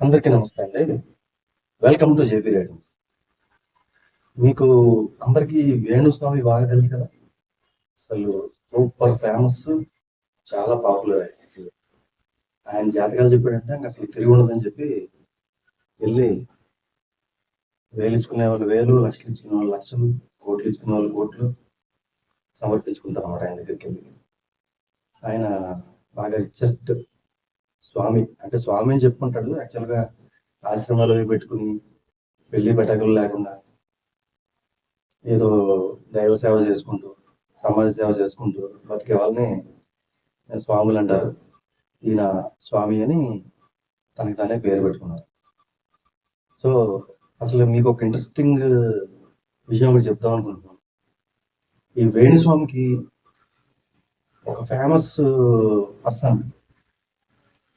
అందరికీ నమస్తే అండి. వెల్కమ్ టు జేపీ రైటింగ్స్ మీకు అందరికీ వేణుస్వామి బాగా తెలుసు కదా? అసలు సూపర్ ఫేమస్ చాలా పాపులర్ ఆయన ఆయన జాతకాలు చెప్పాడంటే ఇంకా అసలు తిరిగి ఉండదని చెప్పి వెళ్ళి వేలు వాళ్ళు వేలు లక్షలు ఇచ్చుకునే వాళ్ళు లక్షలు కోట్లు ఇచ్చుకునే వాళ్ళు కోట్లు సమర్పించుకుంటారు అన్నమాట ఆయన దగ్గరికి వెళ్ళి. ఆయన బాగా రిచెస్ట్ స్వామి అంటే స్వామి అని చెప్పుకుంటాడు యాక్చువల్గా ఆశ్రమాలు అవి పెట్టుకుని పెళ్ళి పెట్టకలు లేకుండా ఏదో దైవ సేవ చేసుకుంటూ సమాజ సేవ చేసుకుంటూ బతికే వాళ్ళని స్వాములు అంటారు. ఈయన స్వామి అని తనకి తానే పేరు పెట్టుకున్నారు. సో అసలు మీకు ఒక ఇంట్రెస్టింగ్ విషయం ఒకటి చెప్దాం అనుకుంటున్నాను. ఈ వేణుస్వామికి ఒక ఫేమస్ పర్సన్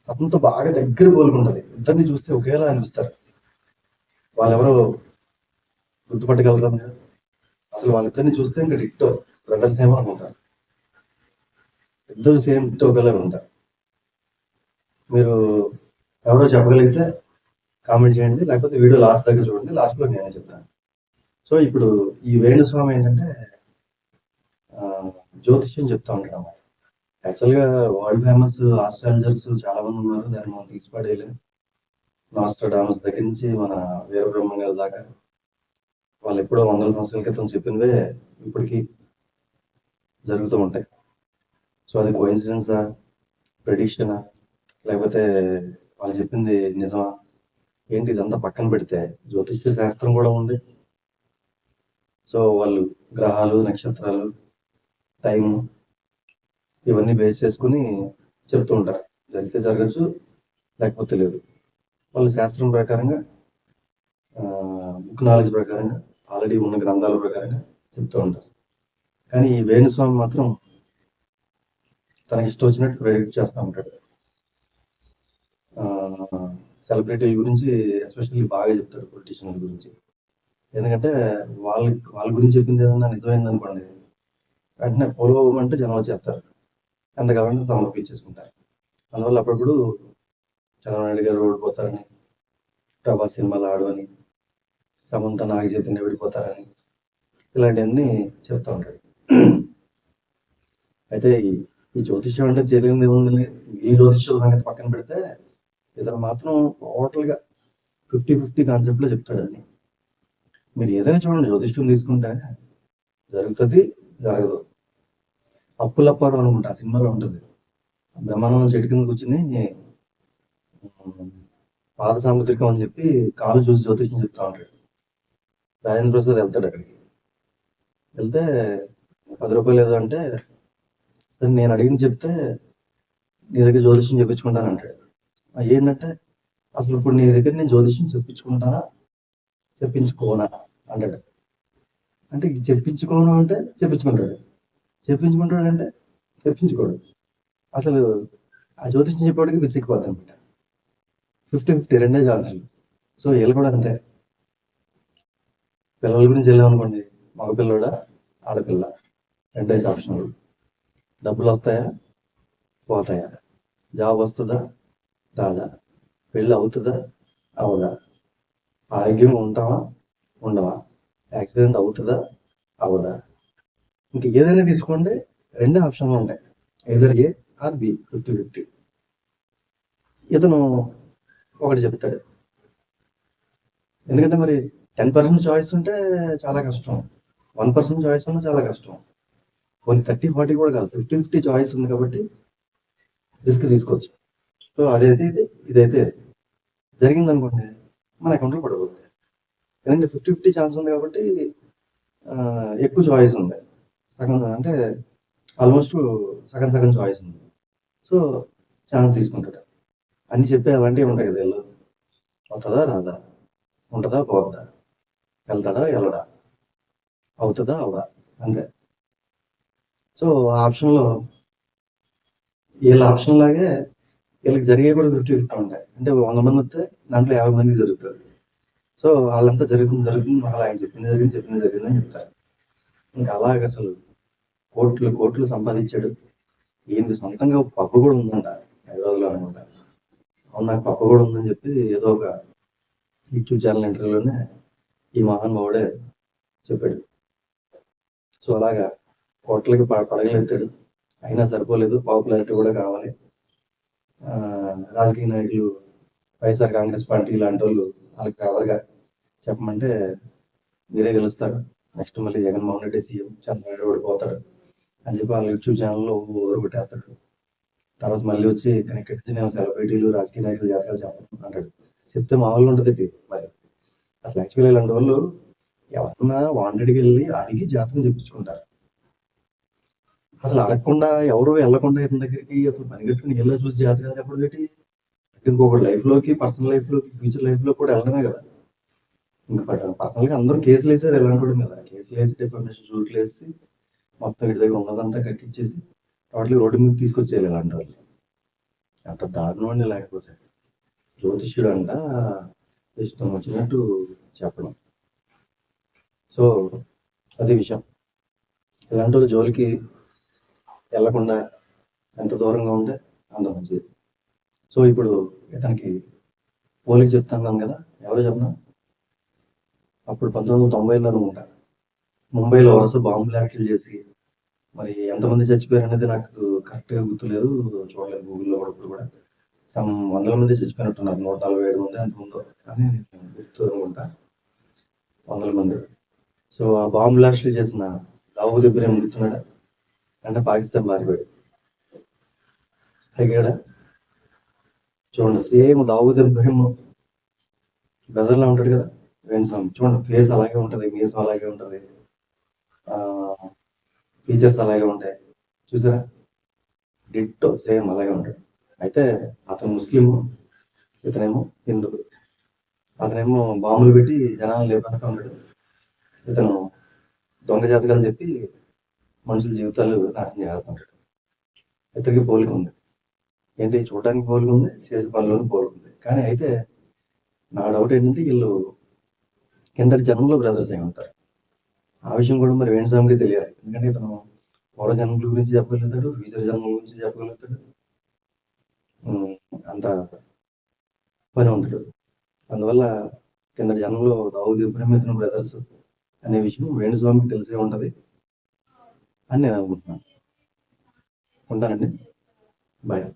అతనితో బాగా దగ్గర పోలుకుంటది ఇద్దరిని చూస్తే ఒకేలా అనిపిస్తారు. వాళ్ళెవరో గుర్తుపట్టగలరా మీరు? అసలు వాళ్ళిద్దరిని చూస్తే ఇంకా డిట్టో బ్రదర్స్ ఏమో అనుకుంటారు ఇద్దరు సేమ్ డిట్టో ఒకేలా ఉంటారు. మీరు ఎవరో చెప్పగలిగితే కామెంట్ చేయండి లేకపోతే వీడియో లాస్ట్ దగ్గర చూడండి లాస్ట్లో నేనే చెప్తాను. సో ఇప్పుడు ఈ వేణుస్వామి ఏంటంటే జ్యోతిష్యం చెప్తా ఉంటాడు అన్నమాట. యాక్చువల్గా వరల్డ్ ఫేమస్ ఆస్ట్రాలజర్స్ చాలా మంది ఉన్నారు. దాన్ని మనం తీసి మాస్టర్ డామస్ దగ్గర నుంచి మన వీరబ్రహ్మం గారి దాకా. వాళ్ళు ఎప్పుడో వందల సంవత్సరాల క్రితం చెప్పినవే ఇప్పటికీ జరుగుతూ ఉంటాయి. సో అది కోయిన్సిడెన్సా ప్రెడిక్షనా లేకపోతే వాళ్ళు చెప్పింది నిజమా? ఏంటి ఇదంతా పక్కన పెడితే? జ్యోతిష్య శాస్త్రం కూడా ఉంది. సో వాళ్ళు గ్రహాలు నక్షత్రాలు టైం ఇవన్నీ బేస్ చేసుకుని చెప్తూ ఉంటారు. జరిగితే జరగచ్చు లేకపోతే లేదు. వాళ్ళు శాస్త్రం ప్రకారంగా బుక్ నాలెడ్జ్ ప్రకారంగా ఆల్రెడీ ఉన్న గ్రంథాల ప్రకారంగా చెప్తూ ఉంటారు. కానీ ఈ వేణుస్వామి మాత్రం తనకి ఇష్టం వచ్చినట్టు ప్రెడిక్ట్ చేస్తూ ఉంటాడు. సెలబ్రిటీల గురించి ఎస్పెషల్లీ బాగా చెప్తాడు పొలిటీషియన్ల గురించి. ఎందుకంటే వాళ్ళ వాళ్ళ గురించి చెప్పింది ఏదన్నా నిజమైంది అనుకోండి వెంటనే అంటే జనం వచ్చేస్తారు. ఎంత కావాలంటే సమర్పించేసుకుంటారు. అందువల్ల అప్పుడప్పుడు చంద్రబాబు నాయుడు గారు పోతారని ప్రభాస్ సినిమాలు ఆడవని సమంత నాగ చైతన్య విడిపోతారని ఇలాంటివన్నీ చెప్తా ఉంటాడు. అయితే ఈ- జ్యోతిష్యం అంటే జరిగింది ఏముంది? ఈ జ్యోతిష్యుల సంగతి పక్కన పెడితే ఇతను మాత్రం టోటల్గా ఫిఫ్టీ ఫిఫ్టీ కాన్సెప్ట్లో చెప్తాడు అని. మీరు ఏదైనా చూడండి జ్యోతిష్యం తీసుకుంటే జరుగుతుంది జరగదు. అప్పులప్పారు అనుకుంటా ఆ సినిమాలో ఉంటుంది. బ్రహ్మానందం చెట్టు కింద కూర్చుని పాత పాద సాముద్రికం అని చెప్పి కాలు చూసి జ్యోతిష్యం చెప్తా ఉంటాడు. రాజేంద్ర ప్రసాద్ వెళ్తాడు అక్కడికి. వెళ్తే పది రూపాయలు ఏదో అంటే సరే నేను అడిగింది చెప్తే నీ దగ్గర జ్యోతిష్యం చెప్పించుకుంటాను అంటాడు. ఏంటంటే అసలు ఇప్పుడు నీ దగ్గర నేను జ్యోతిష్యం చెప్పించుకుంటానా? చెప్పించుకోనా? అంటాడు. అంటే చెప్పించుకోను అంటే చెప్పించుకుంటాడు. చెప్పించుకుంటాడు అంటే చెప్పించుకోడు. అసలు ఆ జ్యోతిష్యం చెప్పేవాడికి పిచ్చిక్కిపోతాడు అనమాట. ఫిఫ్టీ ఫిఫ్టీ రెండే ఛాన్సులు. సో వీళ్ళు కూడా అంతే. పిల్లల గురించి వెళ్ళామనుకోండి మగపిల్లడా ఆడపిల్ల రెండే ఆప్షన్లు. డబ్బులు వస్తాయా? పోతాయా? జాబ్ వస్తుందా? రాదా? పెళ్ళి అవుతుందా? అవదా? ఆరోగ్యం ఉంటావా? ఉండవా? యాక్సిడెంట్ అవుతుందా? అవదా? ఇంక ఏదైనా తీసుకోండి రెండే ఆప్షన్లు ఉంటాయి. Either A or B fifty fifty ఇతను ఒకటి చెప్తాడు. ఎందుకంటే మరి టెన్ పర్సెంట్ చాయిస్ ఉంటే చాలా కష్టం. వన్ పర్సెంట్ చాయిస్ ఉన్నా చాలా కష్టం. కొన్ని థర్టీ ఫార్టీ కూడా కాదు ఫిఫ్టీ ఫిఫ్టీ చాయిస్ ఉంది కాబట్టి రిస్క్ తీసుకోవచ్చు. సో అదైతే ఇది ఇదైతే జరిగింది అనుకోండి మన అకౌంట్లో పడిపోతుంది ఎందుకంటే ఫిఫ్టీ ఫిఫ్టీ ఛాన్స్ ఉంది కాబట్టి ఎక్కువ చాయిస్ ఉంది. సగం అంటే ఆల్మోస్ట్ సగం సగం చాయిస్ ఉంది. సో ఛాన్స్ తీసుకుంటాడు. అన్ని చెప్పే అలాంటివి ఉంటాయి కదా వీళ్ళు అవుతుందా? రాదా? ఉంటుందా? పోతుందా వెళ్తాడా? వెళ్ళడా? అవుతుందా? అవదా అంతే. సో ఆ ఆప్షన్లో వీళ్ళ ఆప్షన్ లాగే వీళ్ళకి జరిగే కూడా ఫిఫ్టీ ఫిఫ్టీ ఉంటాయి. అంటే వంద మంది వస్తే దాంట్లో యాభై మంది జరుగుతుంది. సో వాళ్ళంతా జరుగుతుంది జరుగుతుంది అలా ఆయన చెప్పింది జరిగింది చెప్పింది జరిగింది అని చెప్తారు. ఇంకా అలాగ అసలు కోట్లు కోట్లు సంపాదించాడు. ఈయనకి సొంతంగా ఒక కూడా ఉందంట హైదరాబాద్లో అనుకుంటా. అవును నాకు పప్ప కూడా ఉందని చెప్పి ఏదో ఒక యూట్యూబ్ ఛానల్ ఇంటర్వ్యూలోనే ఈ మహానుభావుడే చెప్పాడు. సో అలాగా కోట్లకి పడగలెత్తాడు అయినా సరిపోలేదు పాపులారిటీ కూడా కావాలి. ఆ, రాజకీయ నాయకులు వైఎస్ఆర్ కాంగ్రెస్ పార్టీ లాంటి వాళ్ళు వాళ్ళకి ఎవరుగా చెప్పమంటే మీరే గెలుస్తారు. నెక్స్ట్ మళ్ళీ జగన్మోహన్ రెడ్డి సీఎం చంద్రబాబు పోతాడు. అని చెప్పి వాళ్ళ యూట్యూబ్ ఛానల్లో ఓవర్ కొట్టేస్తాడు తర్వాత మళ్ళీ వచ్చి ఇక్కడ నేను సెలబ్రిటీలు రాజకీయ నాయకులు జాతకాలు చెప్పను అంటాడు చెప్తే మా వాళ్ళు ఉంటుంది మరి. అసలు యాక్చువల్గా ఇలాంటి వాళ్ళు ఎవరన్నా వాంటెడ్కి వెళ్ళి అడిగి జాతకం చెప్పించుకుంటారు. అసలు అడగకుండా ఎవరు వెళ్ళకుండా ఇతని దగ్గరికి అసలు పనిగట్టుకుని వెళ్ళి చూసి జాతకాలు చెప్పడం ఏంటి? ఇంకొకటి లైఫ్లోకి పర్సనల్ లైఫ్లోకి ఫ్యూచర్ లైఫ్లో కూడా వెళ్ళడమే కదా. ఇంకా పర్సనల్గా అందరూ కేసులు వేసారు ఇలాంటి మీద. కేసులు వేసి డిఫర్మేషన్ షూట్లు వేసి మొత్తం ఇటు దగ్గర ఉన్నదంతా కక్కిచ్చేసి టోటల్ రోడ్డు మీద తీసుకొచ్చేయాలి ఇలాంటి వాళ్ళు అంత దారుణం అండి లేకపోతే. జ్యోతిష్యుడు అంట ఇష్టం వచ్చినట్టు చెప్పడం. సో అది విషయం. ఇలాంటి వాళ్ళు జోలికి వెళ్ళకుండా ఎంత దూరంగా ఉంటే అంత మంచిది. సో ఇప్పుడు ఇతనికి పోలికి చెప్తున్నాను కదా ఎవరు చెప్పనా? అప్పుడు పంతొమ్మిది వందల తొంభైలో అనుకుంటా. ముంబైలో వరుస బాంబు బ్లాస్టులు చేసి మరి ఎంతమంది చచ్చిపోయారు అనేది నాకు కరెక్ట్గా గుర్తులేదు. చూడలేదు గూగుల్లో కూడా ఇప్పుడు కూడా. సమ్ వందల మంది చచ్చిపోయినట్టున్నారు. నూట నలభై ఏడు మంది ఎంత ఉందో కానీ గుర్తు అనుకుంటా. వందల మంది. సో ఆ బాంబు లాస్ట్ చేసిన దావూద్ ఇబ్రాహిం గుర్తున్నాడా? అంటే పాకిస్తాన్ మారిపోయాడు తగ్గాడా చూడండి సేమ్ దావూద్ ఇబ్రాహిం బ్రదర్లా ఉంటాడు కదా. వేణుస్వామి. చూడండి ఫేస్ అలాగే ఉంటుంది మీసం అలాగే ఉంటుంది. ఫీచర్స్ అలాగే ఉంటాయి. చూసారా? డిట్టో సేమ్ అలాగే ఉంటాడు అయితే అతను ముస్లిం ఇతనేమో హిందూ. అతనేమో బాంబులు పెట్టి జనాలను లేపేస్తూ ఉంటాడు ఇతను దొంగ జాతకాలు చెప్పి మనుషుల జీవితాలు నాశనం చేస్తా ఉంటాడు. ఇతనికి పోలిక ఉంది. ఏంటి? చూడడానికి పోలిక ఉంది చేసే పనులను పోలిక ఉంది. కానీ అయితే నా డౌట్ ఏంటంటే వీళ్ళు కిందటి జన్మలో బ్రదర్స్ అయి ఉంటారు. ఆ విషయం కూడా మరి వేణుస్వామికి తెలియాలి. ఎందుకంటే ఇతను పూర్వ జన్మల గురించి చెప్పగలుగుతాడు ఫ్యూచర్ జన్మల గురించి చెప్పగలుగుతాడు. అంత అంత పనివంతుడు. అందువల్ల కింద జన్మలో దావుది ఇబ్రహీం ఇతను బ్రదర్స్ అనే విషయం వేణుస్వామికి తెలిసే ఉంటది అని నేను అనుకుంటున్నాను. ఉంటానండి. బాయ్.